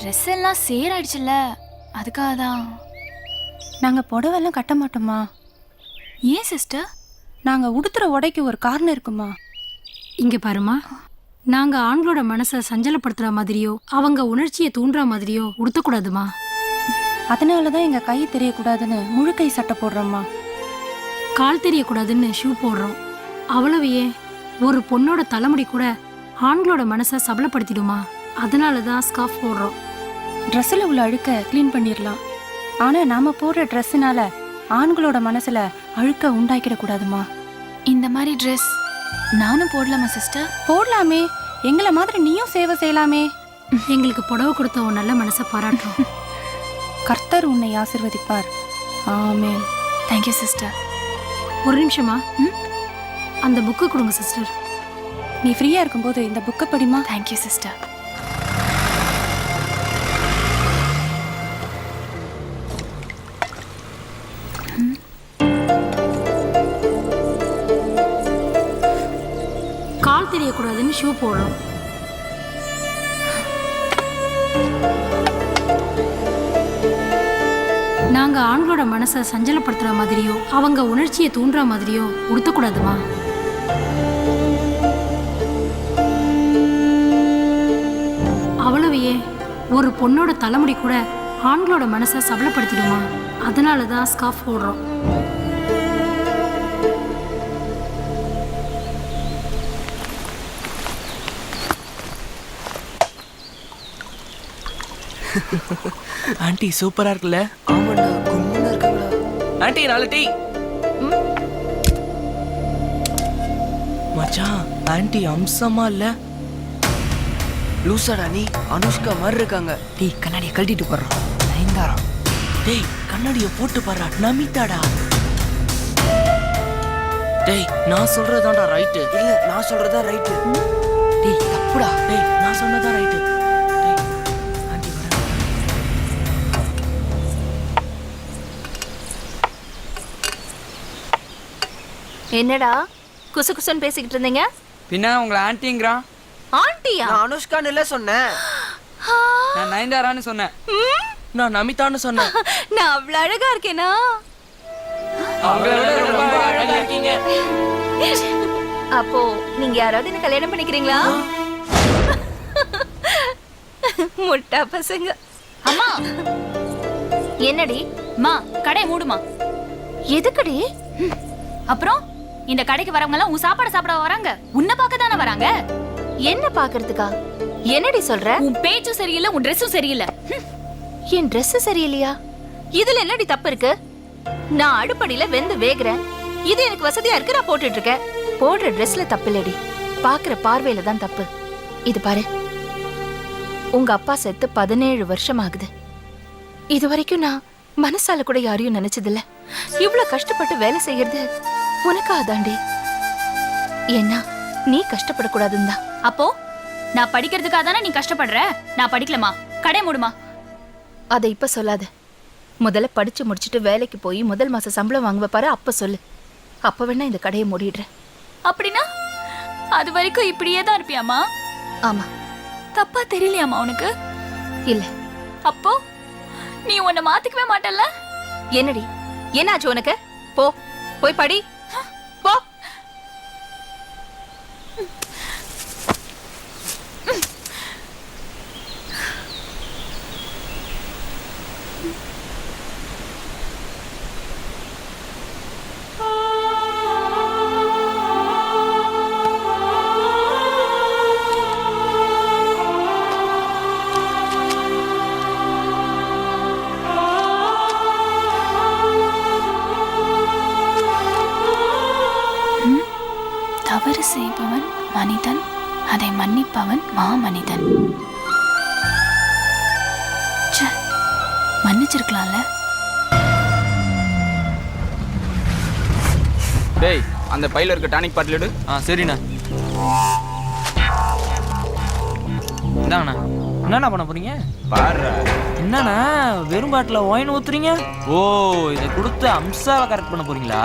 Dress எல்லாம் சேராயிடுச்சுல்ல. அதுக்காக தான். நாங்கள் புடவெல்லாம் கட்ட மாட்டோமா ஏன் சிஸ்டர் நாங்கள் உடுத்துற உடைக்கு ஒரு காரணம் இருக்குமா? இங்க பாருமா. நாங்க ஆண்களோட மனசை சஞ்சலப்படுத்துற மாதிரியோ அவங்க உணர்ச்சியை தூண்டுற மாதிரியோ உடுத்தக்கூடாதுமா. அதனால தான் எங்கள் கை தெரியக்கூடாதுன்னு முழு கை சட்டை போடுறோம்மா. கால் தெரியக்கூடாதுன்னு ஷூ போடுறோம். அவ்வளவு ஏன்? ஒரு பொண்ணோட தலைமுடி கூட ஆண்களோட மனசை சபலப்படுத்திடுமா? அதனால தான் ஸ்கார்ஃப் போடுறோம். ட்ரெஸ்ஸில் உள்ள அழுக்க க்ளீன் பண்ணிடலாம் ஆனால் நாம் போடுற ட்ரெஸ்ஸுனால ஆண்களோட மனசில் அழுக்க உண்டாக்கிடக்கூடாதுமா இந்த மாதிரி ட்ரெஸ் நானும் போடலாமா சிஸ்டர் போடலாமே. எங்களை மாதிரி நீயும் சேவை செய்யலாமே. எங்களுக்கு புடவை கொடுத்த உன் நல்ல மனசை பாராட்டுறோம். கர்த்தர் உன்னை ஆசிர்வதிப்பார். ஆமென். தேங்க்யூ சிஸ்டர் ஒரு நிமிஷமா? ம்? அந்த புக்கு கொடுங்க சிஸ்டர் நீ ஃப்ரீயாக இருக்கும்போது இந்த புக்கை படிமா தேங்க்யூ சிஸ்டர் தெரியக்கூடாதுன்னு ஷூ போடுறோம் நாங்கள் ஆண்களோட மனசை சஞ்சலப்படுத்துற மாதிரியோ அவங்க உணர்ச்சியை தூண்டுற மாதிரியோ உடுத்தக்கூடாதுமா அவ்வளவு ஏன் ஒரு பொண்ணோட தலைமுடி கூட ஆண்களோட மனசை சபலப்படுத்திடுமா அதனால தான் ஸ்காஃப் போடுறோம் ஆண்டி சூப்பரா இருக்குல்ல? ஆமாண்டா கும்முன்னு இருக்காங்கடா ஆண்டி நாலு டீ. மச்சான் ஆண்டி அம்சமா இல்ல? லூசாடா நீ அனுஷ்கா மாதிரி இருக்காங்க. டேய் கண்ணாடியை கழட்டிட்டு போடுறான் நயன்தாரா டேய் கண்ணாடிய போட்டு பாரு நமிதாடா டேய் நான் சொல்றதுதான்டா ரைட்டு இல்ல நான் சொல்றதா ரைட்டு டேய் தப்புடா. டேய் நான் சொன்னதான் ரைட்டு என்னடா? குசு குசுன்னு பேசிக்கிட்டு இருந்தீங்க? பின்ன உங்களை ஆன்ட்டிங்கிறான் ஆண்டியா? நான் அனுஷ்கான்னு இல்ல சொன்னேன். நான் நயன்தாரான்னு சொன்னேன். நான் நமிதான்னு சொன்னேன். நான் அவ்வளவு அழகா இருக்கேனா? அப்போ நீங்க யாராவது என்ன கல்யாணம் பண்ணிக்கிறீங்களா? முட்டா பசங்க. அம்மா. என்னடி? அம்மா கடை மூடுமா. எதுக்குடி? அப்புறம்? இந்த கடைக்கு வரவங்க எல்லாம் உன் சாப்பாடு சாப்பிட வராங்க. உன்னை பார்க்க தானே வராங்க? என்ன பாக்குறதுக்கா என்னடி சொல்ற? உன் பேச்சும் சரியில்லை உன் ட்ரெஸ்ஸும் சரியில்லை. என் Dress சரியில்லையா? இதுல என்னடி தப்பு இருக்கு? நான் அடுப்படியில வெந்து வேகுறேன். இது எனக்கு வசதியா இருக்கு நான் போட்டுட்டு இருக்கேன் போடுற Dressல தப்பு இல்லடி. பாக்குற பார்வையில தான் தப்பு. இது பாரு. உங்க அப்பா செத்து பதினேழு வருஷம் ஆகுது இது வரைக்கும் நான் மனசால கூட யாரையும் நினைச்சதில்ல. இவ்ளோ கஷ்டப்பட்டு வேலை செய்யறது உனக்காதாண்டி ஏன்னா நீ கஷ்டப்படக்கூடாதுன்னு தான் அப்போ நான் படிக்கிறதுக்காக தானே நீ கஷ்டப்படுற? நான் படிக்கலமா கடை மூடுமா? அதை இப்ப சொல்லாத. முதல்ல படிச்சு முடிச்சிட்டு வேலைக்கு போய் முதல் மாச சம்பளம் வாங்குவ பாரு அப்ப சொல்லு. அப்ப வேணா இந்த கடையை மூடிடுறேன். அப்படின்னா அது வரைக்கும் இப்படியே தான் இருப்பியாமா ஆமா. தப்பா தெரியலையாமா உனக்கு? இல்ல. அப்போ நீ உன்னை மாத்திக்கவே மாட்டல்ல? என்னடி? என்னாச்சு உனக்கு? போ போய் படி. செய்பவன் மனிதன் அதை மன்னிப்பவன் மாமனிதன். ச்சே, மன்னிச்சிருக்கலாம்ல. டேய் அந்த பையில இருக்க டானிக் பாட்டில் எடு. ஆ சரிண்ணா. இந்தாங்கண்ணா. என்னண்ணா பண்ண போறீங்க? பாரு என்னண்ணா வெறும் பாட்டில் ஒயின் ஊத்துறீங்க? ஓ இதை கொடுத்து அம்சாவை கரெக்ட் பண்ண போறீங்களா?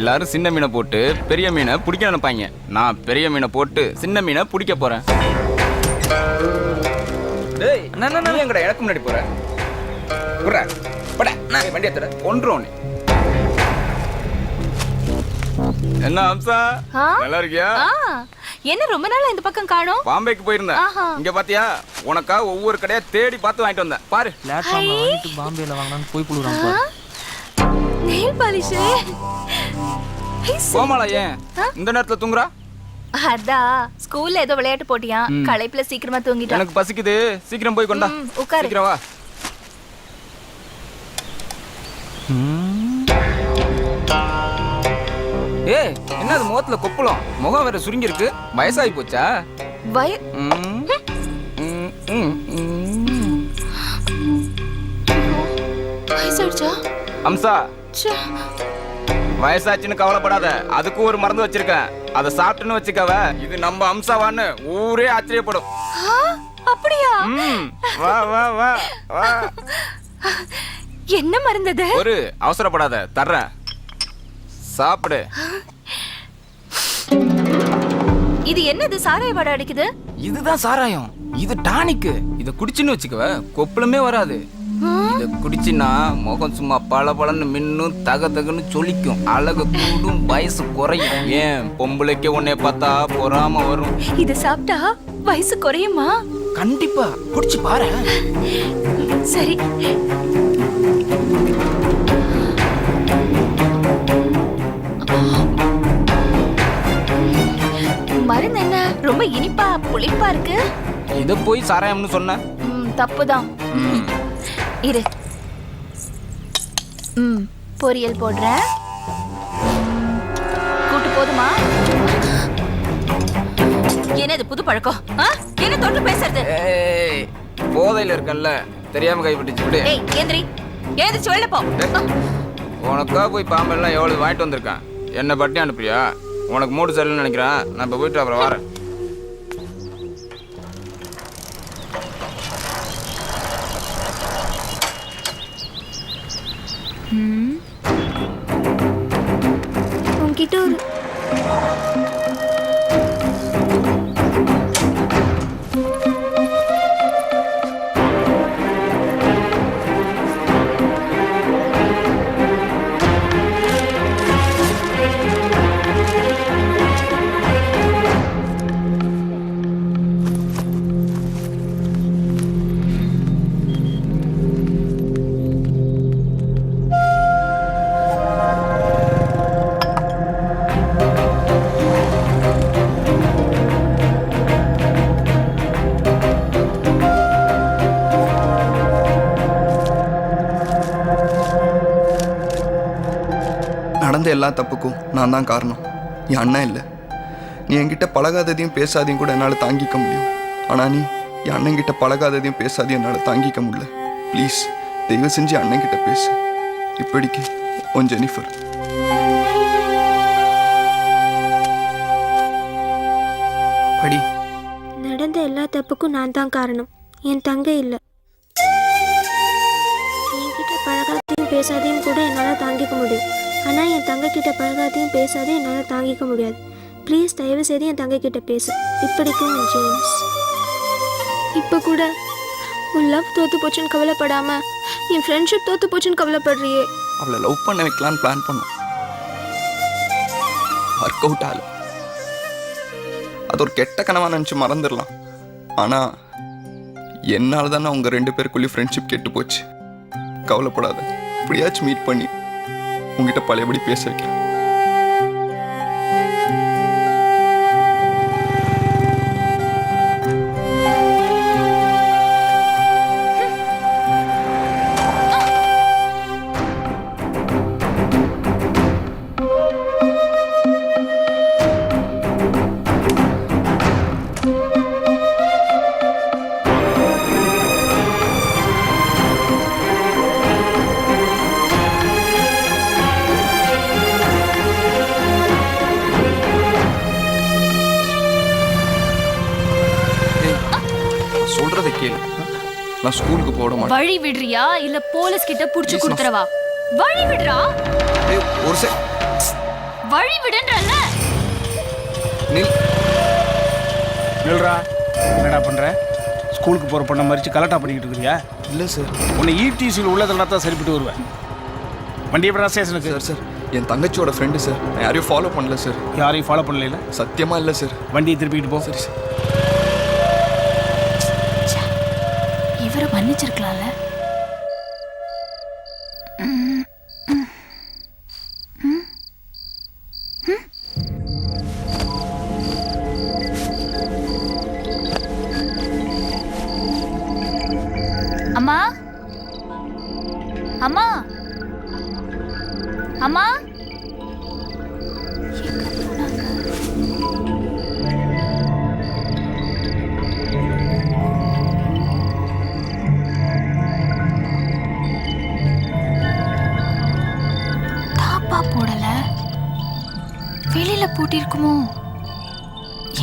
எல்லாரும் சின்ன மீனை போட்டு பெரிய மீனை பிடிக்க நினைப்பாங்க. நான் பெரிய மீனை போட்டு சின்ன மீனை பிடிக்க போறேன். டேய் அண்ணா, அண்ணா, நீ எங்கடா எனக்கு முன்னாடி போற? புறா பட நான் வண்டி எடுத்துட ஒன்றோம் நீ என்ன அம்சா? நல்லா இருக்கியா? ஆ. என்ன ரொம்ப நாளா இந்த பக்கம் காணோம்? பாம்பேக்கு போயிருந்தேன். ஆஹா. இங்க பாத்தியா? உனக்கா ஒவ்வொரு கடையா தேடி பார்த்து வாங்கிட்டு வந்தேன். பாரு. பிளாட்ஃபார்ம்ல வாங்கிட்டு பாம்பேல வாங்கலாம்னு போய் புழுறான் பாரு. Nail polish. கோமாளா ஏன்? இந்த நேரத்துல தூங்குறா? அதான். ஸ்கூல்ல ஏதோ விளையாட்டு போட்டியா? களைப்புல சீக்கிரமா தூங்கிட்டான் எனக்கு பசிக்குது. சீக்கிரம் போய் கொண்டா. உட்காரு. சீக்கிரம் வா. ஏய் என்னது முகத்துல கொப்பளம்? முகம் வேற சுருங்கி இருக்கு வயசாகி போச்சா? வய. வயசாயிடுச்சா? அம்சா. வயசாச்சுன்னு கவலைப்படாத. அதுக்கும் ஒரு மருந்து வச்சிருக்கேன். அதை சாப்பிட்டுன்னு வச்சுக்கவ இது நம்ம அம்சாவான்னு ஊரே ஆச்சரியப்படும். அப்படியா? வா வா வா வா. என்ன மருந்தது ஒரு அவசரப்படாத தர்றேன். சாப்பிடு. இது என்னது சாராய வாடை அடிக்குது? இதுதான் சாராயம். இது டானிக்கு. இத குடிச்சுன்னு வச்சுக்கவ கொப்பளமே வராது. இத குடிச்சின்னா முகம் சும்மா பள பளன்னு மின்னும் தக தகன்னு சொலிக்கும். அழகு கூடும் வயசு குறையும். ஏன்? பொம்பளைக்கு உன்னை பார்த்தா பொறாம வரும். இது சாப்பிட்டா வயசு குறையுமா? கண்டிப்பா. குடிச்சு பாரு. சரி. மருந்து என்ன? ரொம்ப இனிப்பா புளிப்பா இருக்கு? இத போய் சாராயம்னு சொன்ன. தப்புதான். இரு. ம் பொரியல் போடுறேன் கூட்டு போதுமா? என்னது புது பழக்கம்? என்ன தொட்டு பேசுறது? போதையில இருக்கல்ல. தெரியாம கைப்பட்டுச்சு விடு. ஏய் ஏந்திரி ஏந்திரிச்சு வெளில போ. உனக்கா போய் பாம்பெல்லாம் எவ்வளவு வாங்கிட்டு வந்திருக்கேன்? என்ன பட்டி அனுப்புறியா? உனக்கு மூடு சரியில்லைன்னு நினைக்கிறேன். நான் இப்போ போயிட்டு அப்புறம் வரேன். Hmm? எல்லா தப்புக்கும் நான் தான் காரணம். என் அண்ணன் இல்லை. நீ என்கிட்ட பழகாததையும் பேசாதையும் கூட என்னால் தாங்கிக்க முடியும். ஆனால் நீ என் அண்ணன்கிட்ட பழகாததையும் பேசாதையும் என்னால் தாங்கிக்க முடியல. ப்ளீஸ் தயவு செஞ்சு அண்ணன்கிட்ட பேசு. இப்படிக்கு உன் ஜெனிஃபர். படி. நடந்த எல்லா தப்புக்கும் நான் தான் காரணம். என் தங்கை இல்லை. பேசாதையும் என்னால் தாங்கிக்க முடியாது. ப்ளீஸ் தயவு செய்து என் தங்கை கிட்ட பேசு இப்படிக்கும் ஜேம்ஸ் இப்போ கூட உன் லவ் தோத்து போச்சுன்னு கவலைப்படாம என் ஃப்ரெண்ட்ஷிப் தோத்து போச்சுன்னு கவலைப்படுறியே. அவளை லவ் பண்ண வைக்கலான்னு பிளான் பண்ணோம். ஒர்க் அவுட் ஆகல. அது ஒரு கெட்ட கனவா நினச்சி மறந்துடலாம். ஆனால் என்னால் தானே உங்க ரெண்டு பேருக்குள்ளேயும் ஃப்ரெண்ட்ஷிப் கெட்டு போச்சு. கவலைப்படாத. இப்படியாச்சும் மீட் பண்ணி உங்ககிட்ட பழையபடி பேச வைக்கிறேன். நான் ஸ்கூலுக்கு போட மாட்டேன். வழி விடுறியா? இல்ல போலீஸ் கிட்ட புடிச்சு கொடுத்துறவா வழி விடுறா? ஏய், ஒரு செ வழி விடுன்றல்ல. நில். நில்றா. என்னடா பண்ற? ஸ்கூலுக்கு போகிற பொண்ணை மறித்து கலட்டா பண்ணிக்கிட்டு இருக்கிறியா? இல்லை சார் உன்னை E இடிசியில் உள்ளதெல்லாம் தான் சரிப்பட்டு வருவேன். வண்டி எப்படா ஸ்டேஷனுக்கு? சார் சார் என் தங்கச்சியோட ஃப்ரெண்டு சார் நான் யாரையும் ஃபாலோ பண்ணல சார் யாரையும் ஃபாலோ பண்ணல சத்தியமாக இல்லை சார் வண்டியை திருப்பிக்கிட்டு போ. சரி சார்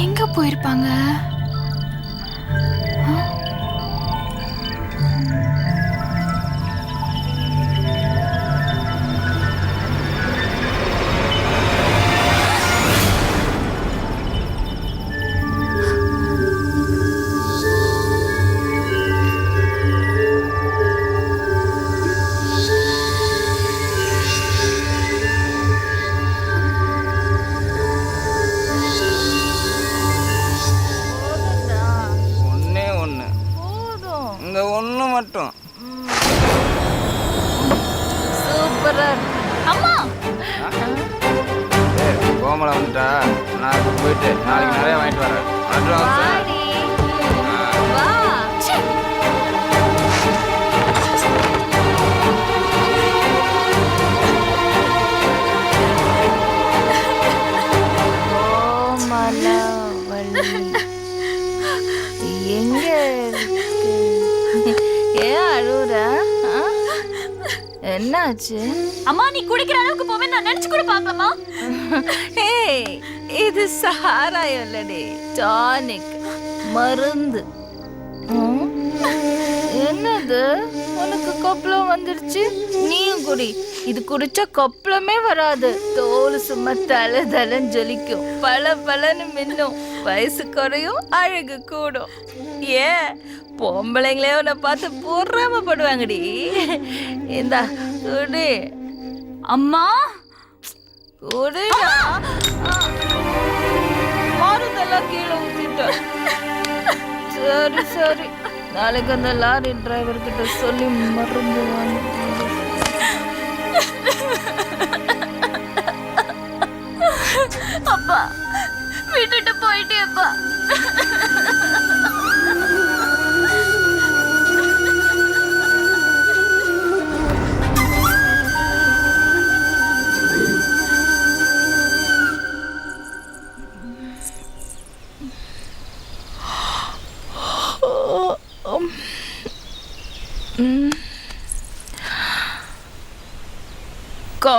எங்க போயிருப்பாங்க? மட்டும். சூப்பரா அம்மா! கோமலை வந்துட்டா. நான் போயிட்டு நாளைக்கு நிறைய வாங்கிட்டு வரேன். என்னாச்சு? அம்மா நீ குடிக்கிற அளவுக்கு போவே நான் நினைச்சு கூட பார்க்கலாமா ஏய் இது சாராயம் இல்லடி. டானிக். மருந்து. ம்? என்னது? உனக்கு கொப்பளம் வந்துருச்சு? நீயும் குடி. இது குடிச்சா கொப்பளமே வராது. தோல் சும்மா தலை தலைன்னு ஜொலிக்கும். பல பலன்னு மின்னும். வயசு குறையும் அழகு கூடும். ஏன் பொம்பளைங்களே உன்னை பார்த்து பொறாமப்படுவாங்கடி. இந்தா குடி. அம்மா? குடிடா. மருந்தெல்லாம் கீழே ஊத்திட்டேன். சரி சரி. நாளைக்கு அந்த லாரி டிரைவர் கிட்ட சொல்லி மருந்து அப்பா விட்டுட்டு போயிட்டேப்பா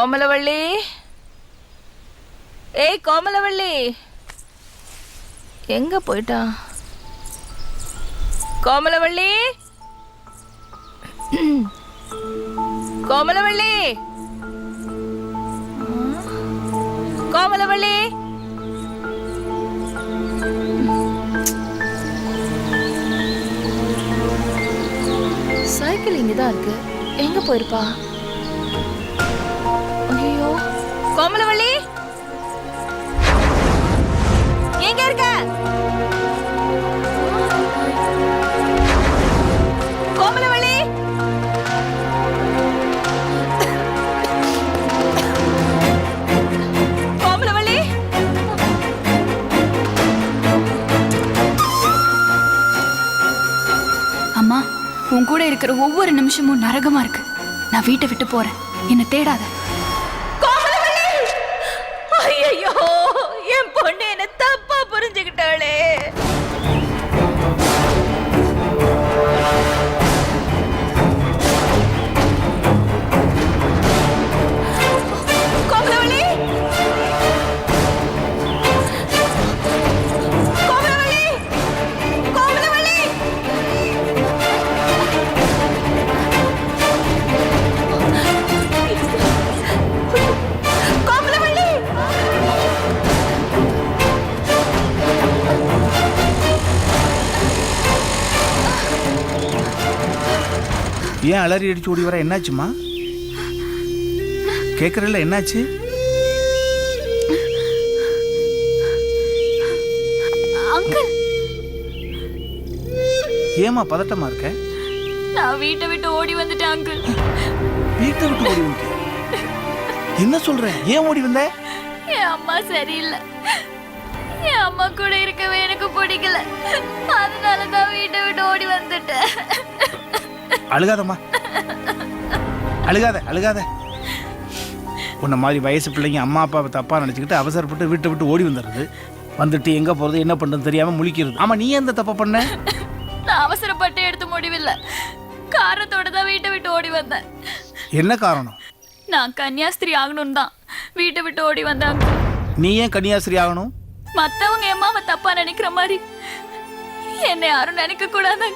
கோமலவள்ளி. ஏய் கோமலவள்ளி. எங்க போயிட்டா? கோமலவள்ளி. கோமலவள்ளி. கோமலவள்ளி. சைக்கிள் இங்கதான் இருக்கு. எங்க போயிருப்பா? கோமலவள்ளி? எங்க இருக்க? கோமலவள்ளி? கோமலவள்ளி? அம்மா உன் கூட இருக்கிற ஒவ்வொரு நிமிஷமும் நரகமா இருக்கு. நான் வீட்டை விட்டு போறேன். என்ன தேடாத. ஏன் அலறி அடிச்சு ஓடி வர? என்னாச்சுமா கேட்குறல என்னாச்சு? ஏமா பதட்டமா இருக்க? நான் வீட்டை விட்டு ஓடி வந்துட்டேன் அங்கிள். வீட்டை விட்டு ஓடி வந்து என்ன சொல்ற? ஏன் ஓடி வந்த? என் அம்மா சரியில்லை. என் அம்மா கூட இருக்கவே எனக்கு பிடிக்கல. அதனால தான் வீட்டை விட்டு ஓடி வந்துட்டேன். அழுகாதம்மா. அழுகாத அழுகாத. உன்ன மாதிரி வயசு பிள்ளைங்க அம்மா அப்பாவை தப்பா நினச்சிக்கிட்டு அவசரப்பட்டு வீட்டை விட்டு ஓடி வந்துடுறது. வந்துட்டு எங்க போறது என்ன பண்றது தெரியாம முழிக்கிறது. ஆமா நீ எந்த தப்பை பண்ண? நான் அவசரப்பட்டு எடுத்த முடிவில்லை. காரணத்தோட தான் வீட்டை விட்டு ஓடி வந்தேன். என்ன காரணம்? நான் கன்னியாஸ்திரி ஆகணும்னு தான். வீட்டை விட்டு ஓடி வந்தாங்க நீ ஏன் கன்னியாஸ்திரி ஆகணும்? மத்தவங்க என் அம்மாவை தப்பா நினைக்கிற மாதிரி. என்னை யாரும் நினைக்க கூடாது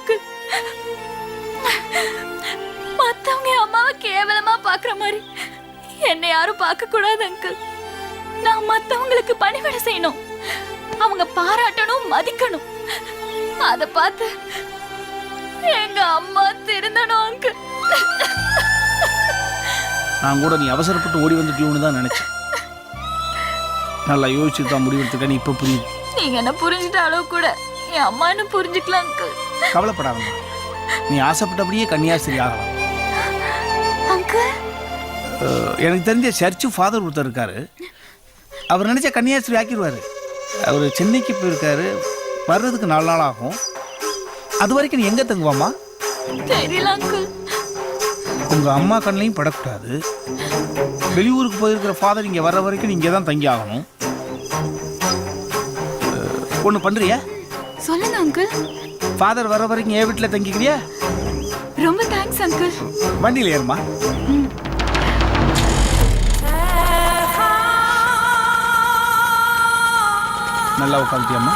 மத்தவங்க அம்மாவை கேவலமா பாக்குற மாதிரி என்னை யாரும் பார்க்க கூடாது அங்கிள் நான் மத்தவங்களுக்கு பணிவிட செய்யணும். அவங்க பாராட்டணும் மதிக்கணும். அத பார்த்து எங்க அம்மா திருந்தணும் அங்கிள் நான் கூட நீ அவசரப்பட்டு ஓடி வந்துட்டியோன்னு தான் நினைச்சேன். நல்லா யோசிச்சுட்டு தான் முடிவெடுத்துக்க நீ இப்போ புரியுது. நீங்க என்ன புரிஞ்சுட்ட அளவு கூட என் அம்மா என்ன புரிஞ்சுக்கலாம் அங்கிள் கவலைப்படாதம்மா. நீ ஆசைப்பட்டபடியே கன்னியாஸ்திரி ஆகலாம். எனக்கு தெரிஞ்ச சர்ச்சு ஃபாதர் ஒருத்தர் இருக்காரு. அவர் நினைச்ச கன்னியாஸ்திரி ஆக்கிடுவாரு அவர் சென்னைக்கு போயிருக்காரு. வர்றதுக்கு நாலு நாள் ஆகும். அது வரைக்கும் நீ எங்கே அங்கிள். உங்கள் அம்மா கண்ணையும் படக்கூடாது. வெளியூருக்கு போயிருக்கிற ஃபாதர் இங்கே வர்ற வரைக்கும் இங்கே தான் தங்கி ஆகணும் ஒன்று பண்ணுறியா சொல்லுங்க அங்கிள். ஃபாதர் வர வரைக்கும் என் வீட்டில் தங்கிக்கிறியா? ரொம்ப தேங்க்ஸ் அங்கிள் வண்டியில் ஏறுமா நல்லா உட்காந்துட்டியாம்மா?